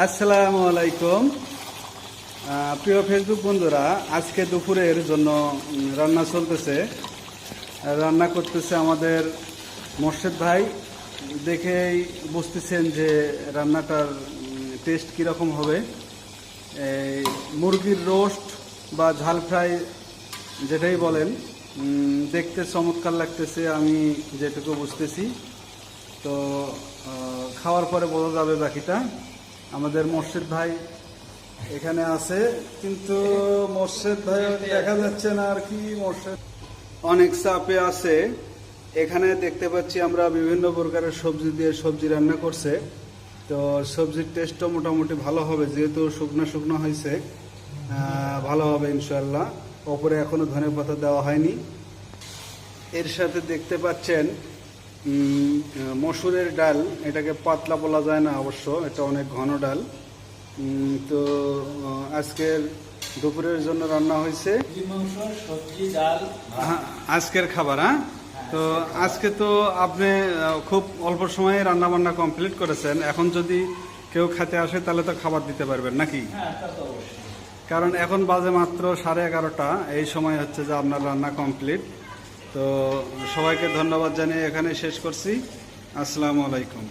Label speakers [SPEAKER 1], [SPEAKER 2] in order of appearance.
[SPEAKER 1] আসসালামু আলাইকুম। প্রিয় ফেসবুক বন্ধুরা, আজকে দুপুরের জন্য রান্না চলতেছে। রান্না করতেছে আমাদের মোর্শেদ ভাই। দেখেই বুঝতেছেন যে রান্নাটার টেস্ট কীরকম হবে। মুরগির রোস্ট বা ঝাল ফ্রাই যেটাই বলেন দেখতে চমৎকার লাগতেছে, আমি যেটুকু বুঝতেছি। তো খাওয়ার পরে বোঝা যাবে বাকিটা। আমাদের মোর্শেদ ভাই এখানে আছে, কিন্তু মোর্শেদ ভাই দেখা যাচ্ছে না আর কি মোর্শেদ। অনেক চাপে আছে। এখানে দেখতে পাচ্ছি আমরা বিভিন্ন প্রকারের সবজি দিয়ে সবজি রান্না করছে। তো সবজির টেস্টও মোটামুটি ভালো হবে, যেহেতু শুকনো শুকনো হয়েছে ভালো হবে ইনশাল্লাহ ওপরে এখনও ধনে পাতা দেওয়া হয়নি। এর সাথে দেখতে পাচ্ছেন মসুরের ডাল এটাকে পাতলা বলা যায় না অবশ্য এটা অনেক ঘন ডাল। তো আজকের দুপুরের জন্য রান্না হয়েছে। হ্যাঁ, আজকের খাবার হ্যাঁ? তো আজকে তো আপনি খুব অল্প সময়ে রান্না বান্না কমপ্লিট করেছেন। এখন যদি কেউ খেতে আসে তাহলে তো খাবার দিতে পারবেন নাকি?
[SPEAKER 2] হ্যাঁ
[SPEAKER 1] কারণ এখন বাজে মাত্র সাড়ে এগারোটা। এই সময় হচ্ছে যে আপনার রান্না কমপ্লিট। তো সবাইকে ধন্যবাদ জানিয়ে এখানে শেষ করছি। আসসালামু আলাইকুম।